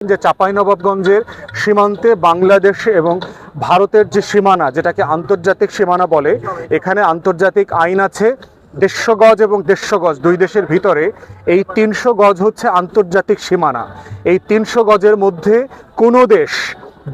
যে চাঁপাইনবাবগঞ্জের সীমান্তে বাংলাদেশ এবং ভারতের যে সীমানা, যেটাকে আন্তর্জাতিক সীমানা বলে, এখানে আন্তর্জাতিক আইন আছে দেড়শো গজ এবং দেড়শো গজ, দুই দেশের ভিতরে। এই তিনশো গজ হচ্ছে আন্তর্জাতিক সীমানা। এই তিনশো গজের মধ্যে কোনো দেশ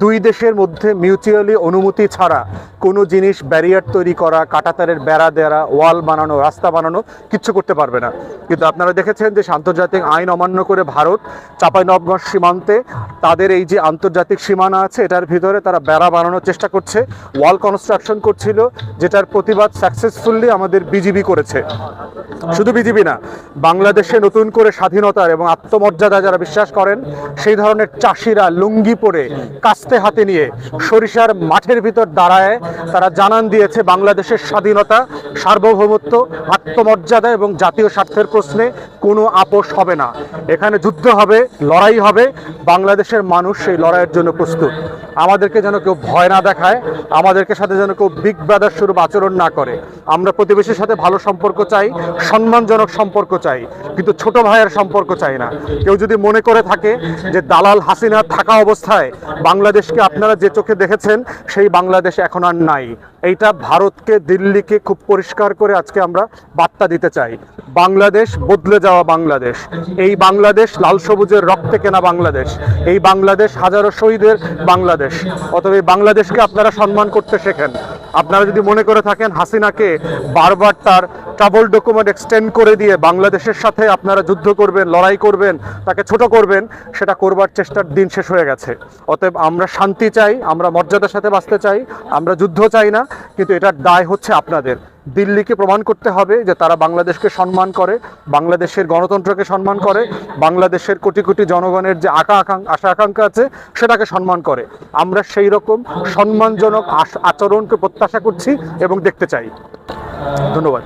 দুই দেশের মধ্যে মিউচুয়ালি অনুমতি ছাড়া কোনো জিনিস ব্যারিয়ার তৈরি করা, কাটাতারের বেড়া দেওয়া ওয়াল বানানো, রাস্তা বানানো কিচ্ছু করতে পারবে না। কিন্তু আপনারা দেখেছেন যে আন্তর্জাতিক আইন অমান্য করে ভারত চাঁপাইনবগঞ্জ সীমান্তে তাদের এই যে আন্তর্জাতিক সীমানা আছে, এটার ভিতরে তারা বেড়া বানানোর চেষ্টা করছে ওয়াল কনস্ট্রাকশন করছিল, যেটার প্রতিবাদ সাকসেসফুলি আমাদের বিজিবি করেছে। শুধু বিজিবি না, বাংলাদেশে নতুন করে স্বাধীনতার এবং আত্মমর্যাদা যারা বিশ্বাস করেন, সেই ধরনের চাষিরা লুঙ্গি পরে কাস্তে হাতে নিয়ে সরিষার মাঠের ভিতর দাঁড়ায়। তারা জানান দিয়েছে বাংলাদেশের স্বাধীনতা, সার্বভৌমত্ব, আত্মমর্যাদা এবং জাতীয় স্বার্থের প্রশ্নে কোনো আপোষ হবে না। এখানে যুদ্ধ হবে, লড়াই হবে। বাংলাদেশের মানুষ সেই লড়াইয়ের জন্য প্রস্তুত। আমাদেরকে যেন কেউ ভয় না দেখায়, আমাদেরকে সাথে যেন কেউ বিগ ব্রাদার স্বরূপ আচরণ না করে। আমরা প্রতিবেশীর সাথে ভালো সম্পর্ক চাই, সম্মানজনক সম্পর্ক চাই, কিন্তু ছোট ভাইয়ের সম্পর্ক চাই না। কেউ যদি মনে করে থাকে যে দালাল হাসিনা থাকা অবস্থায় বাংলাদেশকে আপনারা যে চোখে দেখেছেন, সেই বাংলাদেশ এখন আর নাই। এইটা ভারতকে, দিল্লিকে খুব পরিষ্কার করে আজকে আমরা বার্তা দিতে চাই। বাংলাদেশ বদলে যাওয়া বাংলাদেশ। এই বাংলাদেশ লাল সবুজের রক্তে কেনা বাংলাদেশ। এই বাংলাদেশ হাজারো শহীদের বাংলাদেশ। অতএব এই বাংলাদেশকে আপনারা সম্মান করতে শেখেন। আপনারা যদি মনে করে থাকেন, হাসিনাকে বারবার তার ট্রাভেল ডকুমেন্ট এক্সটেন্ড করে দিয়ে বাংলাদেশের সাথে আপনারা যুদ্ধ করবেন, লড়াই করবেন, তাকে ছোট করবেন, সেটা করবার চেষ্টার দিন শেষ হয়ে গেছে। অতএব আমরা শান্তি চাই, আমরা মর্যাদার সাথে বাঁচতে চাই, আমরা যুদ্ধ চাই না, কিন্তু এটার দায় হচ্ছে আপনাদের। দিল্লিকে প্রমাণ করতে হবে যে তারা বাংলাদেশকে সম্মান করে, বাংলাদেশের গণতন্ত্রকে সম্মান করে, বাংলাদেশের কোটি কোটি জনগণের যে আকা আশা আকাঙ্ক্ষা আছে, সেটাকে সম্মান করে। আমরা সেই রকম সম্মানজনক আচরণকে প্রত্যাশা করছি এবং দেখতে চাই। ধন্যবাদ।